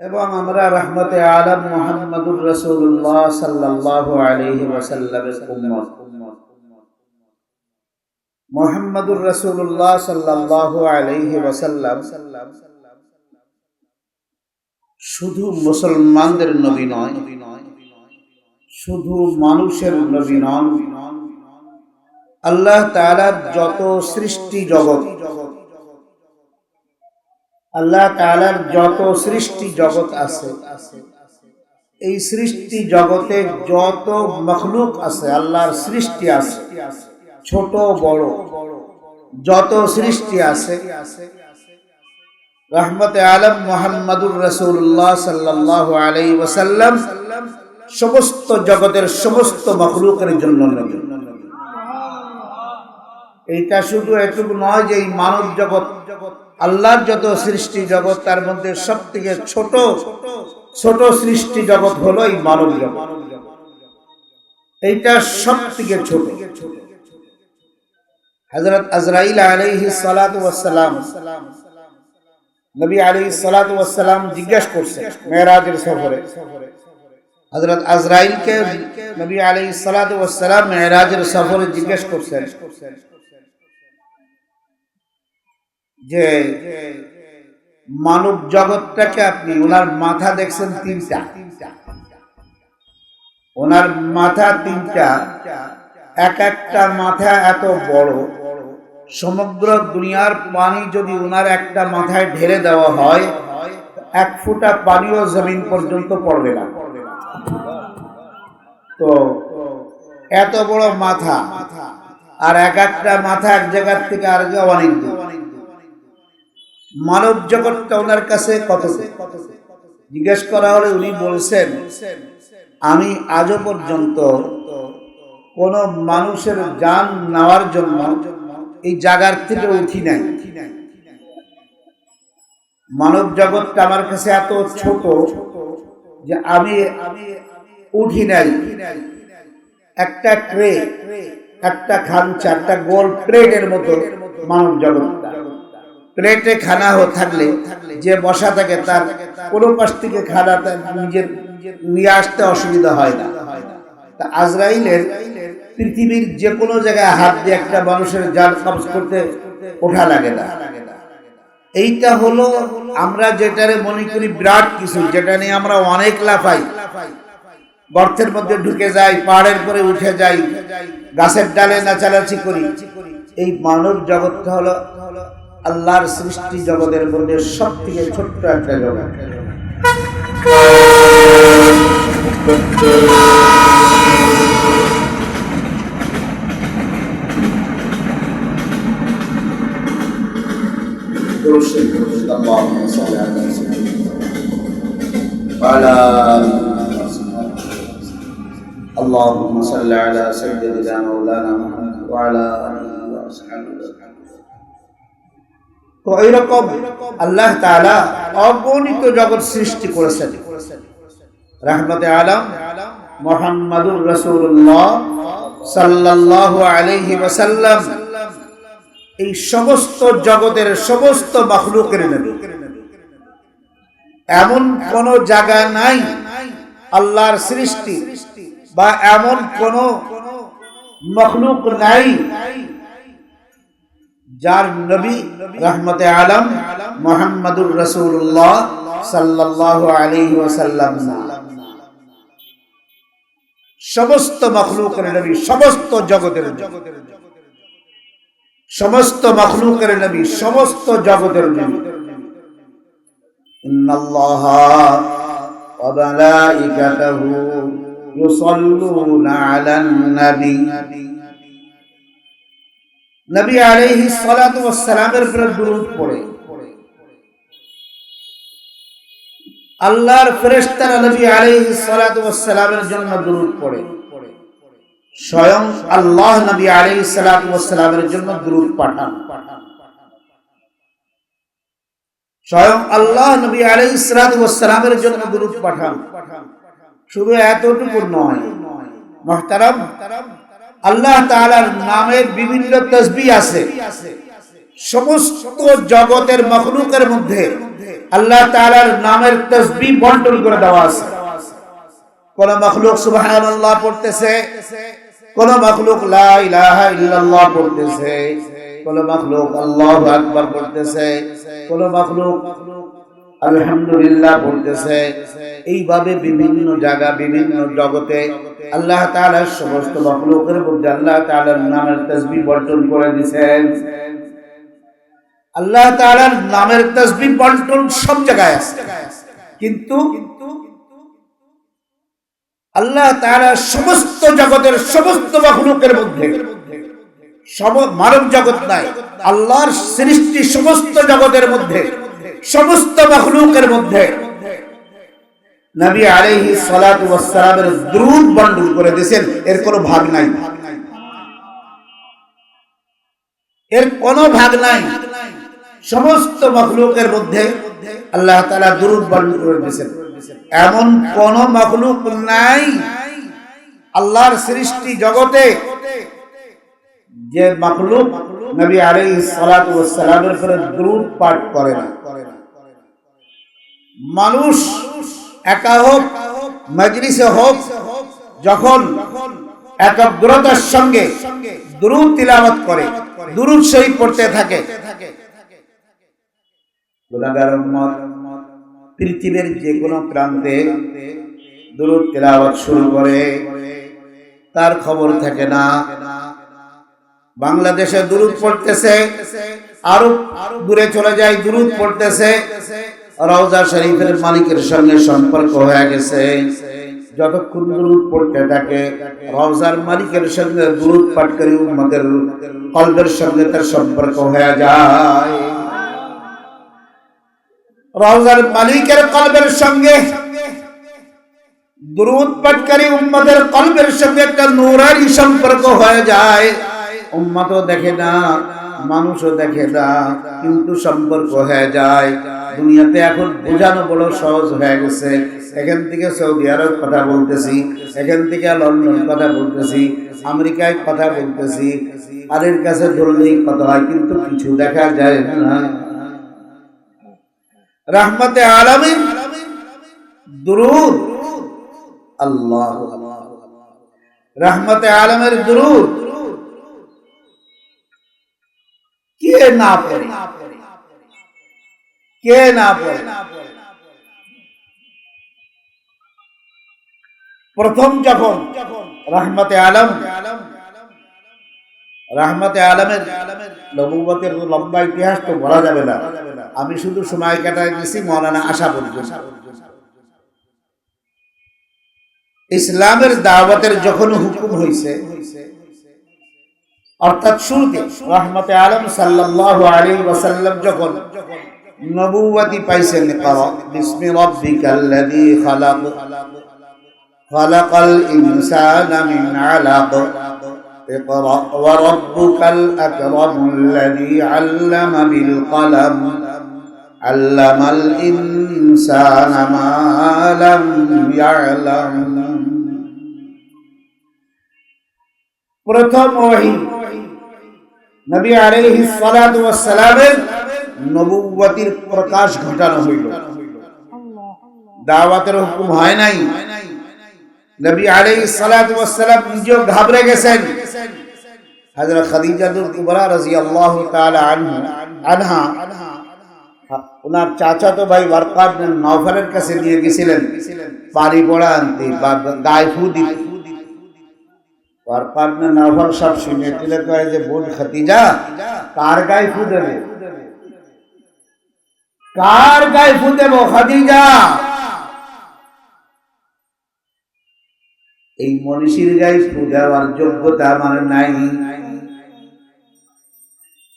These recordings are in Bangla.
এবং আমরা রহমতে আলম মোহাম্মদুর রসুল্লাহ সাল্লাহ আলহি ওয়াসাল্লামের উম্মত। মোহাম্মদুর রসুল্লাহ সাল্লাহ আলহি ওয়াসাল্লাম শুধু মুসলমানদের নবী নয়, শুধু মানুষের নবী নন। আল্লাহ তাআলার যত সৃষ্টি জগৎ আল্লাহ তাআলার যত সৃষ্টি জগৎ আছে, এই সৃষ্টি জগতে যত মখলুক আছে, আল্লাহর সৃষ্টি আছে, ছোট, বড়, যত সৃষ্টি আছে, রহমতে আলম মোহাম্মদুর রসুল্লাহ সাল্লাহ আলাই ওসাল্লাম সমস্ত জগতের সমস্ত মখলুকের জন্য এইটা শুধু এটুকু নয় যে এই মানব জগৎ আল্লাহর যত সৃষ্টি জগৎ, তার মধ্যে সব থেকে ছোট ছোট সৃষ্টি জগৎ হলো এই মানব জগৎ। এইটা সব থেকে ছোট। হজরত আজরাইল আলাইহি সালাম নবী আলী সালাম জিজ্ঞাসা করছে মেয়েরাজের সফরে। হজরত আজরাইলকে নবী আলী সালাম মেয়েরাজের সফরে জিজ্ঞেস করছেন। যে মানব জগৎটাকে আপনি, ওনার মাথা দেখছেন তিনটা। ওনার মাথা তিনটা, এক একটা মাথা এত বড়, সমগ্র দুনিয়ার পানি যদি ওনার একটা মাথায় ঢেলে দেওয়া হয়, এক ফুটা পানিও জমিন পর্যন্ত পড়বে না। তো এত বড় মাথা, আর এক একটা মাথা এক জায়গার থেকে আর অনেক দূর মানব জগৎটা ওনার কাছে কত? জিজ্ঞেস করা হলে উনি বলছেন, আমি আজও পর্যন্ত কোন মানুষের যান নেওয়ার জন্য এই জায়গার থেকে উঠি নাই। মানব জগৎটা আমার কাছে এত ছোট যে আমি উঠি নাই। একটা ট্রে, একটা খামচা একটা গোল প্লেটের মতো মানব জগৎটা। প্লেটে খানা থাকলে যে বসা থাকে তার কোনো পাশ থেকে খানা নিজের নিয়ে আসতে অসুবিধা হয় না। তা আজরাইলের পৃথিবীর যে কোনো জায়গায় হাত দিয়ে একটা মানুষের জাল কবজ করতে ওঠা লাগে না। এইটা হলো আমরা যেটারে মনে করি বিরাট কিছু, যেটা নিয়ে আমরা অনেক লাফাই। গর্তের মধ্যে ঢুকে যাই, পাহাড়ের পরে উঠে যাই, গাছের ডালে নাচানাচি করি। এই মানব জগৎটা হলো আল্লাহর সৃষ্টি জগতের মধ্যে সব থেকে ছোট্ট একটা জগৎ اللهم صل على سيدنا وعلى اللهم صل على سيدنا مولانا محمد وعلى اله وصحبه তো এইরকম আল্লাহ তাআলা অগণিত জগৎ সৃষ্টি করেছেন। রহমতে আলম, মোহাম্মদুর রসুল্লাহ সাল্লাল্লাহু আলাইহি ওয়াসাল্লাম এই সমস্ত জগতের সমস্ত মখলুকের নবী। এমন কোন জায়গা নাই আল্লাহর সৃষ্টি বা এমন কোন মখলুক নাই যার নবী রহমতে আলম মোহাম্মদুর রসুল্লাহ সাল্লাহ আলী ওয়াসাল্লাম সমস্ত মখলুকের নবী, সমস্ত জগতের সমস্ত মখলুকের নবী, সমস্ত জগতের নবী। ইন্নাল্লাহ ওয়া মালাইকাতাহু ইউসাল্লুনা আলান নবী নবী আলাইহিস সালাতু ওয়াস সালামের উপর দরুদ পড়ে। আল্লাহর ফেরেশতারা নবী আলাইহিস সালাতু ওয়াস সালামের জন্য দরুদ পড়ে। স্বয়ং আল্লাহ নবী আলী সালামের জন্য দ্রুত পাঠান। স্বয়ং আল্লাহ নবী আলী সালামের জন্য দ্রুত পাঠান। শুধু এতটুকু নয়, মহতারাম আল্লাহ তাআলার নামের বিভিন্ন তসবি আছে। সমস্ত জগতের মখলুকের মধ্যে আল্লাহ তাআলার নামের তসবিহ বন্টন করে দেওয়া আছে। কোন মখলুক সুবহানাল্লাহ পড়তেছে, কোন মখলুক লা ইলাহা ইল্লাল্লাহ পড়তেছে, কোন মখলুক আল্লাহু আকবার পড়তেছে, কোন মখলুক আলহামদুলিল্লাহ বলতেছে, এইভাবে বিভিন্ন জায়গা, বিভিন্ন জগতে আল্লাহ তাআলার সমস্ত মখলুকের মধ্যে আল্লাহ তাআলার নামের তাসবিহ বন্টন করে দিয়েছেন। আল্লাহ তাআলার নামের তাসবিহ বন্টন সব জায়গায় আছে। কিন্তু আল্লাহ তাআলা সমস্ত জগতের সমস্ত মখলুকের মধ্যে মানব জগৎ নাই, আল্লাহর সৃষ্টি সমস্ত জগতের মধ্যে সমস্ত মখলুকের মধ্যে নবী আলাইহি সালাতু ওয়াসসালামের দ্রুত বন্টন করে দিয়েছেন, এর কোনো ভাগ নাই। এর কোনো ভাগ নাই। সমস্ত মখলুকের মধ্যে আল্লাহ তাআলা দ্রুত বন্টন করে দিয়েছেন। এমন কোন মখলুক নাই আল্লাহর সৃষ্টি জগতে যে মখলুক নবী আলাইহিস সালাতু ওয়াসসালামের উপরে দ্রুত পাঠ করে না। মানুষ একা হোক, মজলিসে হোক, যখন একাগ্রতার সঙ্গে দুরুদ তিলাওয়াত করে, দুরুদ শরীফ পড়তে থাকে। পৃথিবীর যে কোনো প্রান্তে দুরুদ তিলাওয়াত শুরু করে, তার খবর থাকে না। বাংলাদেশে দুরুদ পড়তেছে আরও দূরে চলে যায়, দুরুদ পড়তেছে। রওজা শরীফের মালিকের সঙ্গে সম্পর্ক হয়ে গেছে। যতক্ষণ দুরুদ পড়তে থাকে, রওজার মালিকের সঙ্গে দুরুদ পাঠ করে উম্মতের কলবের সঙ্গে তার সম্পর্ক হয়ে যায়। রওজার মালিকের কলবের সঙ্গে দুরুদ পাঠকারী উম্মতের কলবের সঙ্গে একটা নূরানি সম্পর্ক হয়ে যায়। উম্মতও দেখে না মানুষও দেখে না, কিন্তু সম্পর্ক হয়ে যায়। দুনিয়াতে এখন বোঝানো বড় সহজ হয়ে গেছে। এখান থেকে সৌদি আরব কথা বলতেছি, এখান থেকে লন্ডন কথা বলতেছি, আমেরিকায় কথা বলতেছি আরের কাছে ধরলেই কথা হয়, কিন্তু কিছু দেখা যায় না। রাহমাতে আলামিন, দুরুদ। আল্লাহ রাহমাতে আলমের দুরুদ কে না পড়ে কে না পড়ে প্রথম যখন রাহমাতে আলম, রাহমাতে আলমের নবুবতের লম্বা ইতিহাস তো বলা যাবে না। আমি শুধু সময় কাটাই দিছি মৌলানা আশা পর্যন্ত ইসলামের দাওয়াতের যখন হুকুম হয়েছে অর্থাৎ শুরুতে রহমতে আলম সাল্লাল্লাহু আলাইহি ওয়াসাল্লাম যখন নবুয়তি পাইছেন ইকরা বিসমি রাব্বিকাল্লাযী খালাক খালাকাল ইনসানা মিন আলাক اقرأ وربك الأكرم الذي علم بالقلم علم الإنسان ما لم يعلم প্রথম ওহী। নবী আলাইহিস সালাতু ওয়াস সালামের নবুয়তির প্রকাশ ঘটানো হইল। দাওয়াতের হুকুম হয় নাই। নবী আলাইহিস সালাতু ওয়াস সালাম নিজেও ঘাবড়ে গেছেন। হযরত খাদিজাতুল কুবরা রাদিয়াল্লাহু তাআলা আনহা ওনার চাচাতো ভাই ওয়ারকাব বিন নওফলের কাছে নিয়ে গেছিলেন। পানি পড়া আনতে, বা গায়ে দিতে। নওফল সব শুনে তিলে কয় যে কার গায়ে ফু দেবে কার গায়ে ফু এই মনীষীর গায়ে ফু দেওয়ার যোগ্যতা আমার নাই।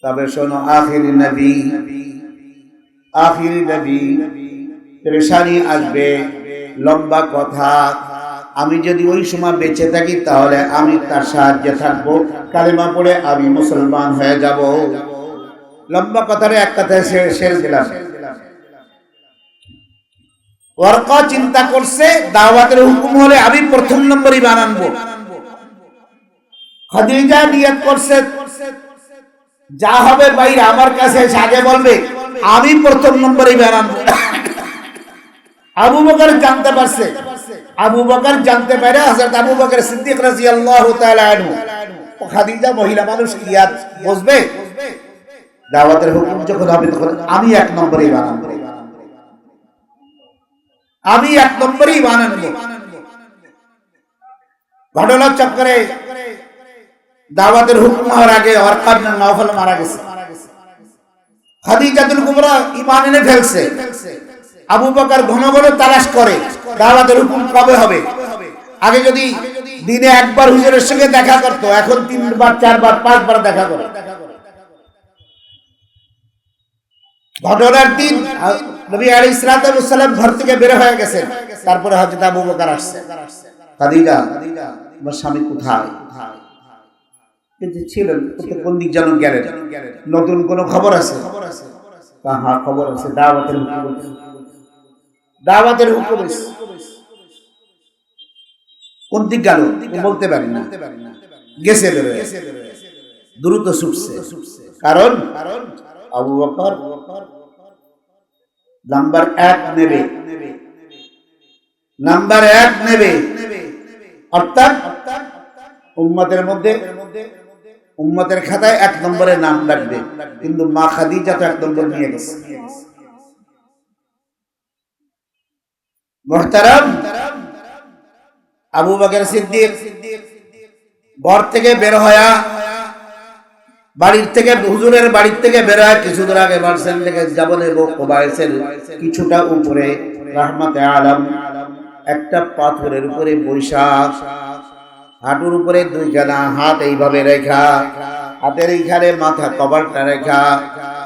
তবে শোনো, আখির নবী আখির নবী, পেরেশানি আসবে, লম্বা কথা। আমি যদি ওই সময় বেঁচে থাকি, তাহলে আমি তার সাহায্যে থাকব। কালিমা পড়ে আমি মুসলমান হয়ে যাব। লম্বা কথারে এক কথায় সেরে দিলাম। ওয়ারকা চিন্তা করছে, দাওয়াতের হুকুম হলে আমি প্রথম নম্বরই বানানবো খাদিজা নিয়ত করছে, যা হবে বাইরে আমার কাছে আগে বলবে, আমি প্রথম নম্বরে বেড়াবো আবু বকর জানতে পারছে। আবু বকর জানতে পারে হযরত আবু বকর সিদ্দিক রাদিয়াল্লাহু তাআলা আনহু। খাদিজা মহিলা মানুষ কি আর বুঝবে? দাওয়াতের হুকুম যখন হবে তখন আমি এক নম্বরে বানাবো আমি এক নম্বরেই বানাবো ঘটনা চক্করে দাওয়াতের হুকুম হওয়ার আগে অরকাব নওফল মারা গেছে। খাদিজাতুল কুবরা ঈমান এনে ফেলছে। আবু বকর ঘন ঘন তালাশ করে, দাওয়াতের হুকুম কবে হবে। আগে যদি দিনে একবার হুজুরের সঙ্গে দেখা করতো, এখন তিনবার, চারবার, পাঁচবার দেখা করে। ঘটনার দিন নবী আলী ইসলাতাম ঘর থেকে বের হয়ে গেছেন। তারপরে হজরত আবু বকর আসছে। খাদিজা আমার স্বামী কোথায়? কিন্তু ছিলেন কোন দিক যেন গেলেন? নতুন কোন খবর আছে? হ্যাঁ খবর আছে, দাওয়াতের। দাওয়াতের হুকুম কোন দিক গেল? বলতে পারি না। গেছে দ্রুত ছুটছে। কারণ আবু বকর নাম্বার এক নেবে। নাম্বার এক নেবে। অর্থাৎ উম্মতের মধ্যে উম্মতের খাতায় এক নম্বরে নাম লাগবে। কিন্তু মা খাদিজা তো এক নম্বর নিয়ে গেছে। মোহতারাম, আবু বকর সিদ্দিক, ঘর থেকে বের হয়া বাড়ির থেকে, হুজুরের বাড়ির থেকে বের হয় কিছু দূর আগে বার্সেল থেকে যাবনে কোবাইসের কিছুটা উপরে, রহমতে আলম, একটা পাথরের উপরে বৈশাখ, হাঁটুর উপরে দুইখানা হাত এইভাবে রেখা, হাতের এইখানে মাথা কভারটা রেখা,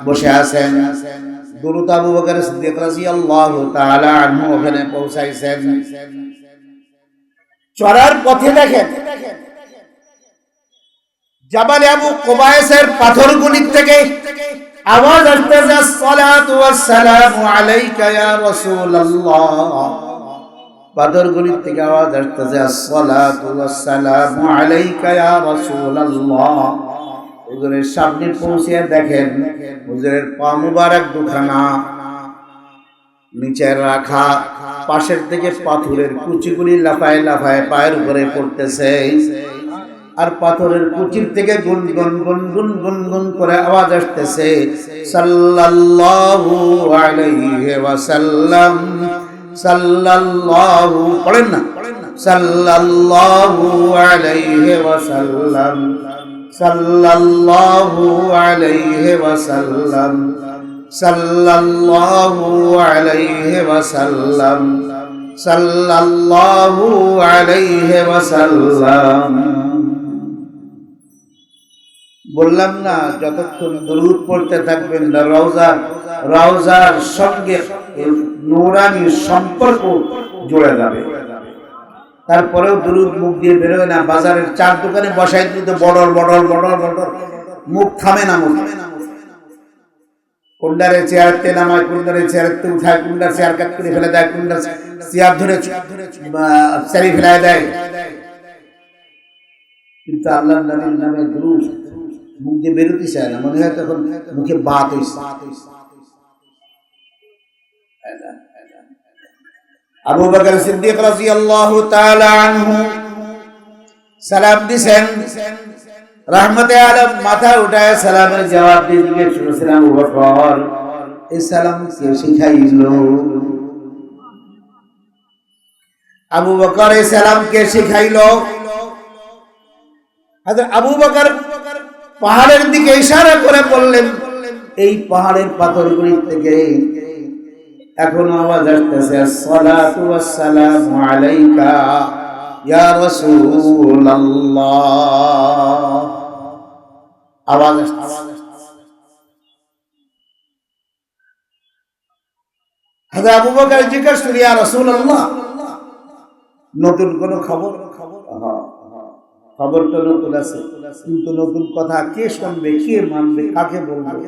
বসে আছেন। দুরুত আবু বকর সিদ্দিক রাদিয়াল্লাহু তাআলা আনহু ওখানে পৌঁছাইছেন। চড়ার পথে দেখেন, জাবালে আবু থেকে আওয়াজ আসতেছে, সালাতু ওয়াসসালামু আলাইকা ইয়া রাসূলুল্লাহ। পাথরগুলির থেকে আওয়াজ আসতেছে আসসালাতু ওয়াসসালামু আলাইকা ইয়া রাসূলুল্লাহ। হুজুরের সামনে পৌঁছে দেখেন, হুজুরের পা মুবারক দুখানা, নিচে রাখা, পাশের থেকে পাথরের কুচিগুলি লাফায় লাফায় পায়ের উপরে পড়তেছে। আর পাথরের কুচির থেকে গুন গুন গুন গুন গুন গুন করে আওয়াজ আসতেছে, সাল্লাল্লাহু আলাইহি ওয়াসাল্লাম, সাল্লাল্লাহু, পড়েন না? সাল্লাল্লাহু আলাইহি ওয়াসাল্লাম। সাল্লাল্লাহু আলাইহি ওয়াসাল্লাম, সাল্লাল্লাহু আলাইহি ওয়াসাল্লাম, সাল্লাল্লাহু আলাইহি ওয়াসাল্লাম। বললাম না, যতক্ষণ দরুদ পড়তে থাকবেন না রওজার রওজার সঙ্গে নূরানি সম্পর্ক জুড়ে যাবে। তারপরেও দরুদ মুখ দিয়ে বেরোয় না, বাজারের চার দোকানে বসাই দিতে বড়র বড়র বড়র বড়র মুখ থামে না মুখ। কুন্ডারে নামায় কুন্ডারে উঠায় কুন্ডার চেয়ার কাট করে ফেলে দেয় কুন্ডার চেয়ার ধরে চারি ফেলায় দেয়। কিন্তু আল্লাহ নামে দুরুদ মুখ দিয়ে বেরোতে চায় না। মনে হয় তখন মুখে বাত আবু বকর সিদ্দিক রাদিয়াল্লাহু তাআলা আনহু সালাম দিছেন। রহমতে আলম মাথা উঠায় সালামের জবাব দিয়ে জিজ্ঞেস করেছেন আবু বকর, এই সালাম কে শিখাইল? আবু বকর এই সালাম কে শিখাইল? হাজরত আবু বকর পাহাড়ের দিকে ইশারা করে বললেন, এই পাহাড়ের পাথরগুলির থেকে এখনও আওয়াজ আসতেছে, আসসালাতু ওয়াসসালামু আলাইকা ইয়া রাসূলুল্লাহ। আওয়াজ আবু বকর করি, ইয়া রাসূলুল্লাহ, নতুন কোন খবর? খবর খবর তো নতুন আছে, কিন্তু নতুন কথা কে শুনবে, কে মানবে, কাকে বলবে?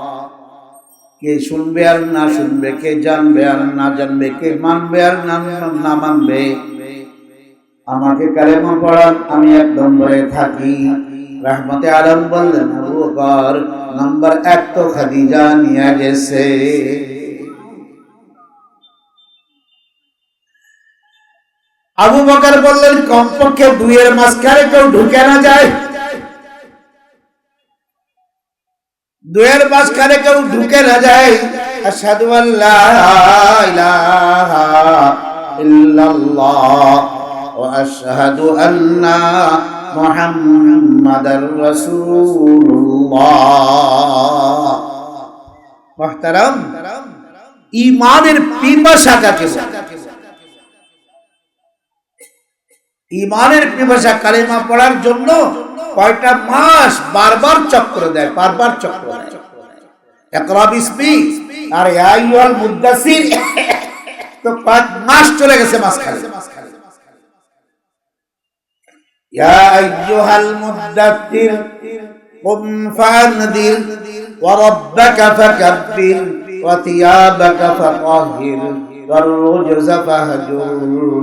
কে শুনবে আর না শুনবে, কে জানবে আর না জানবে, কে মানবে আর না মানবে। আমাকে কালেমা পড়ান, আমি এক নম্বরে থাকি। রহমতে আলম বললেন বকর, নাম্বার এক তো খাদিজা নিয়ে গেছে। আবু বকর বললেন, কমপক্ষে দুইয়ের মাঝখানে কেউ ঢুকে না যায়। দুয়ের মাঝখানে কেউ ঢুকে না যায়। আশহাদু আল্লাহ ওয়া আশহাদু আন্না মুহাম্মাদার রাসূলুল্লাহ। মুহতারাম ঈমানের পিপাসা কাকে বলে? ইমানের পিপাসা কালিমা পড়ার জন্য কয়টা মাস বারবার চক্র দেয় বারবার চক্র দেয় একরা বিসমি আর আইয়ুল মুদাসসির তো পাঁচ মাস চলে গেছে মাসখানে ইয়া আইয়ুহাল মুদাত্তির قم فانذر وربك فكبر وثيابك فطهر والرجز فهجر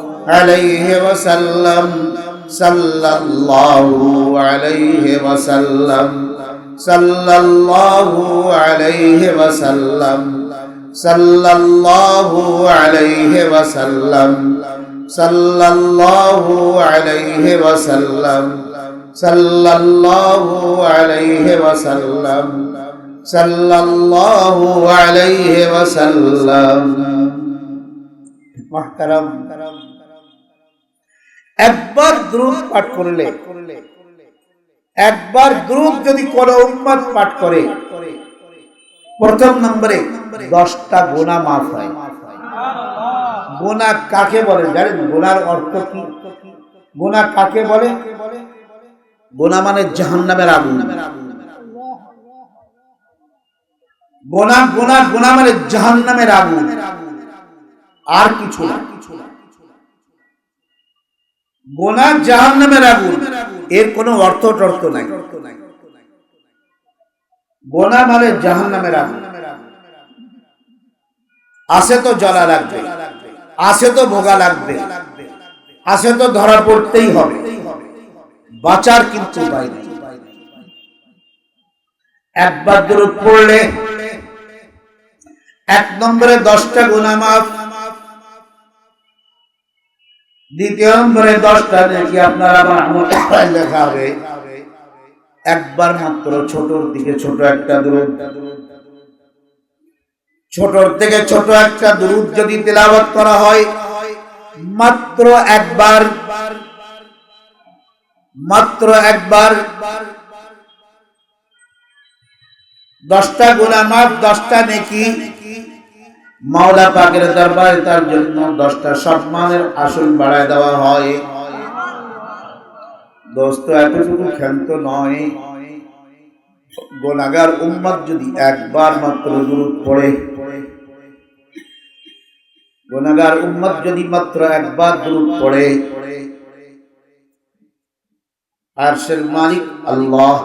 আলাইহি ওয়াসাল্লাম, সাল্লাল্লাহু আলাইহি ওয়াসাল্লাম, সাল্লাল্লাহু আলাইহি ওয়াসাল্লাম, সাল্লাল্লাহু আলাইহি ওয়াসাল্লাম, সাল্লাল্লাহু আলাইহি ওয়াসাল্লাম, সাল্লাল্লাহু আলাইহি ওয়াসাল্লাম, সাল্লাল্লাহু আলাইহি ওয়াসাল্লাম। মাহতারাম। একবার দ্রুত পাঠ করলে, একবার দ্রুত যদি কোন উম্মত পাঠ করে, প্রথম নম্বরে দশটা গোনা মাফ হয়। গোনা কাকে বলে জানেন? গোনার অর্থ কি? গোনা কাকে বলে? গোনা মানে জাহান্নামের আগুন। গোনা গোনা গোনা মানে জাহান্নামের আগুন। আর কিছু না কিছু না। গোনা জাহান্নামের আগুন এর কোনো অর্থ টর্থ নাই। গোনা মানে জাহান্নামের আগুন আসে তো জ্বলা লাগবে, আসে তো ভোগা লাগবে, আসে তো ধরা পড়তেই হবে। বাঁচার কিন্তু একবার দূরত পড়লে এক নম্বরে দশটা গুণা মাফ দ্বিতীয় নম্বরে দশটা নাকি আপনার আমার লেখা হবে, একবার মাত্র ছোটর দিকে ছোট একটা দূর ছোটর থেকে ছোট একটা দুরুদ যদি তেলাওয়াত করা হয়, মাত্র একবার মাত্র একবার। দশটা গুণা মাফ, দশটা নেকি। মাওলা পাকের দরবারে তার জন্য দশটা সম্মানের আসন বাড়ায় দেওয়া হয়। দোস্ত, এতটুকু ক্ষান্ত নয়। গোনাগার উম্মত যদি একবার মাত্র দূরত পড়ে, গোনাগার উম্মত যদি মাত্র একবার দূরত পড়ে, আরশের মালিক আল্লাহ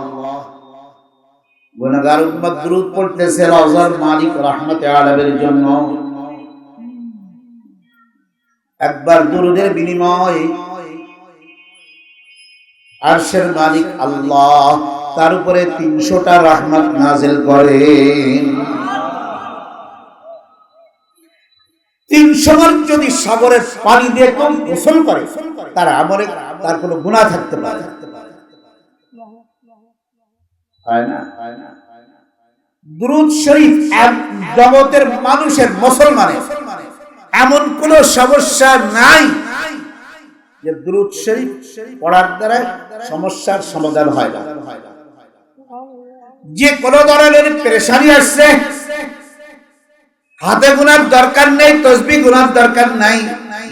গুনাহগার উম্মত দুরূদ পড়তেছে রওজার মালিক রহমতে আলামের জন্য। একবার দুরুদের বিনিময় আরশের মালিক আল্লাহ তার উপরে তিনশোটা রহমত নাজিল করেন। তিনশো যদি সাগরের পানি দিয়ে কম গোসল করে, তার আমলে তার কোনো গুণা থাকতে পারে শরীফ জগতের মানুষের মুসলমানের। এমন কোন সমস্যা নাই যে দুরুদ শরীফ পড়ার দ্বারা সমস্যার সমাধান হয় না। যে কোন ধরনের পেরেশানি আসছে, হাতে গুনার দরকার নেই, তসবি গুনার দরকার নাই।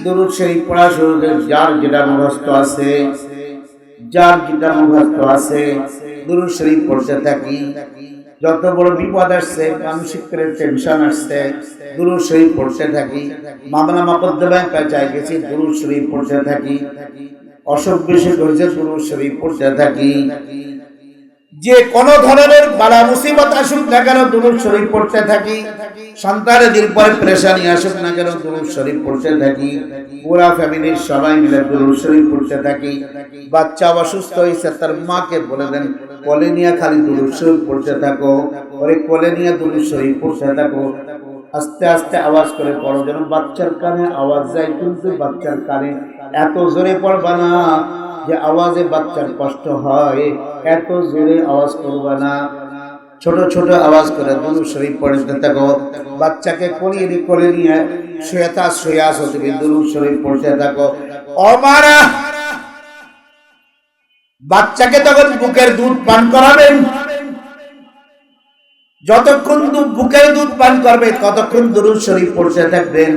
দুরুদ শরীফ পড়া শুরু যার যেটা মুখস্থ আছে, যার যেটা মুখস্থ আছে দুরুদ শরীফ পড়তে থাকি। যত বড় বিপদ আসছে, মানসিক করে টেনশন আসছে দুরুদ শরীফ পড়তে থাকি। মামলা মাপদ্দমে পেঁচায় গেছি দুরুদ শরীফ পড়তে থাকি। অসুখ বেশি করেছে দুরুদ শরীফ পড়তে থাকি। যে কোন ধরনের বালা মুসিবত আসুক না কেন দুরুদ শরীফ পড়তে থাকি। সন্তানের দিন পরে প্রেশানি আসুক না কেন দুরুদ শরীফ পড়তে থাকি। পুরা ফ্যামিলির সবাই মিলে দুরুদ শরীফ পড়তে থাকি। বাচ্চা অসুস্থ হয়েছে, তার মাকে বলে দেন কোলে নিয়ে খালি শরীফ পড়তে থাকো ওরে কোলে নিয়ে শরীফ পড়তে থাকো। আস্তে আস্তে আওয়াজ করে পড়ো, যেন বাচ্চার কানে আওয়াজ যায়, কিন্তু বাচ্চার কানে এত জোরে পড়বা না যে আওয়াজে বাচ্চার কষ্ট হয়। এত জোরে আওয়াজ করবা না। ছোট ছোট আওয়াজ করে দুরু পড়তে থাকো। বাচ্চাকে করিয়ে দি করে নিয়ে শুয়ে শুয়েতা শুয়ে আসো তুমি দুরু পড়তে থাকো। অমারা! বাচ্চাকে তখন বুকের দুধ পান করাবেন। যতক্ষণ বুকের দুধ পান করবে, ততক্ষণ দুরুদ শরীফ পড়তে থাকবেন।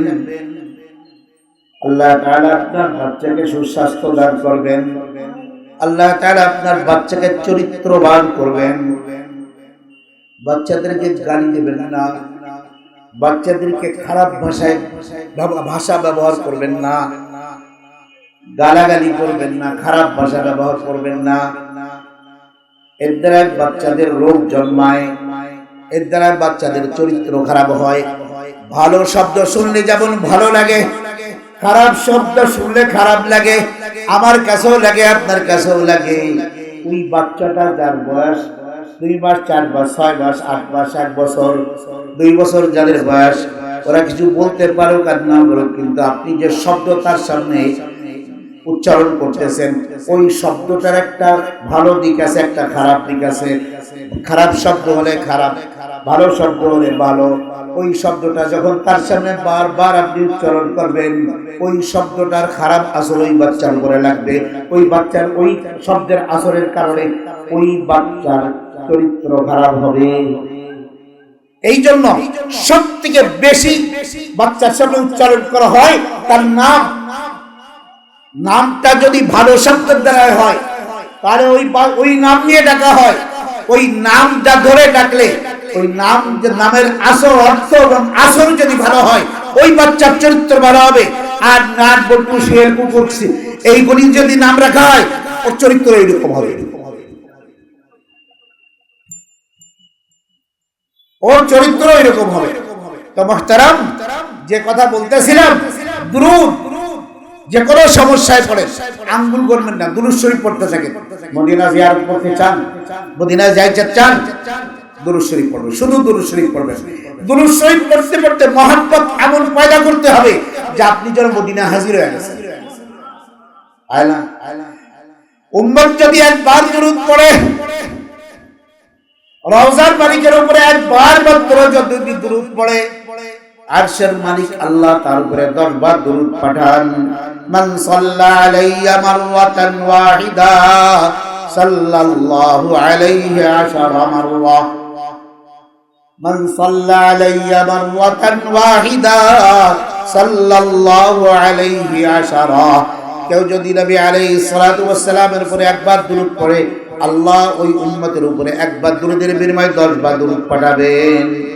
আল্লাহ তাআলা আপনার বাচ্চাকে সুস্বাস্থ্য দান করবেন। আল্লাহ তাআলা আপনার বাচ্চাকে চরিত্রবান করবেন। বাচ্চাদেরকে গালি দেবেন না। বাচ্চাদেরকে খারাপ ভাষায় ভাষা ব্যবহার করবেন না। গালাগালি করবেন না, খারাপ ভাষা ব্যবহার করবেন না। এর দ্বারা বাচ্চাদের রোগ জন্মায়, এর দ্বারা বাচ্চাদের চরিত্র খারাপ হয়। ভালো শব্দ শুনলে যেমন ভালো লাগে, খারাপ শব্দ শুনলে খারাপ লাগে, আমার কাছেও লাগে, আপনার কাছেও লাগে। ওই বাচ্চাটা যার বয়স দুই মাস, চার মাস, ছয় মাস, আট মাস, এক বছর, দুই বছর যাদের বয়স, ওরা কিছু বলতে পারুক আর না বলুক, কিন্তু আপনি যে শব্দ তার সামনে উচ্চারণ করতেছেন। ওই শব্দটার একটা ভালো দিক আছে, একটা খারাপ দিক আছে। খারাপ শব্দ হলে খারাপ, ভালো শব্দ হলে ভালো। ওই শব্দটা যখন তার সামনে বারবার আপনি উচ্চারণ করবেন, ওই শব্দটার খারাপ আসর ওই বাচ্চার উপরে লাগবে। ওই বাচ্চার ওই শব্দের আসরের কারণে ওই বাচ্চার চরিত্র খারাপ হবে। এই জন্য সব থেকে বেশি বাচ্চার সামনে উচ্চারণ করা হয়, তার নাম নামটা যদি ভালো শব্দের দ্বারা হয়, তাহলে ওই ওই নাম নিয়ে ডাকা হয়। ওই নামটা ধরে ডাকলে, ওই নাম নামের আসল অর্থ এবং আসল যদি ভালো হয়, ওই বাচ্চার চরিত্র ভালো হবে। আর নাট বটু শের কুকুর এইগুলি যদি নাম রাখা হয়, ওর চরিত্র এইরকম হবে। ওর চরিত্র এরকম হবে। তো মোহতারাম, যে কথা বলতেছিলাম দ্রুত যে কোনো সমস্যায় পড়ে, আঙ্গুল করবেন না দুরুদ শরীফ পড়তে থাকেন। মদিনা জিয়ারত করতে চান, মদিনা যাইতে চান দুরুদ শরীফ পড়বেন শুধু দুরুদ শরীফ পড়বেন দুরুদ শরীফ পড়তে পড়তে মহাব্বত এমন পয়দা করতে হবে যে আপনি যেন মদিনা হাজির হয়ে গেছেন। আয়না উম্মত যদি একবার দুরুদ পড়ে, রওজার মালিকের উপরে একবার মাত্র যদি দুরুদ পড়ে আরশের মালিক আল্লাহ তার উপরে দরবার দরুদ পাঠান। মান সাল্লা আলাইয়া মারওয়াতান ওয়াহিদা, সাল্লাল্লাহু আলাইহি আশারা মারওয়া। মান সাল্লা আলাইয়া মারওয়াতান ওয়াহিদা, সাল্লাল্লাহু আলাইহি আশারা। কেউ যদি নবী আলাইহিস সালাতু ওয়াস সালামের উপরে একবার দরুদ পড়ে, আল্লাহ ওই উম্মতের উপরে একবার দরুদের বিনিময়ে 10 বার দরুদ পাঠাবেন।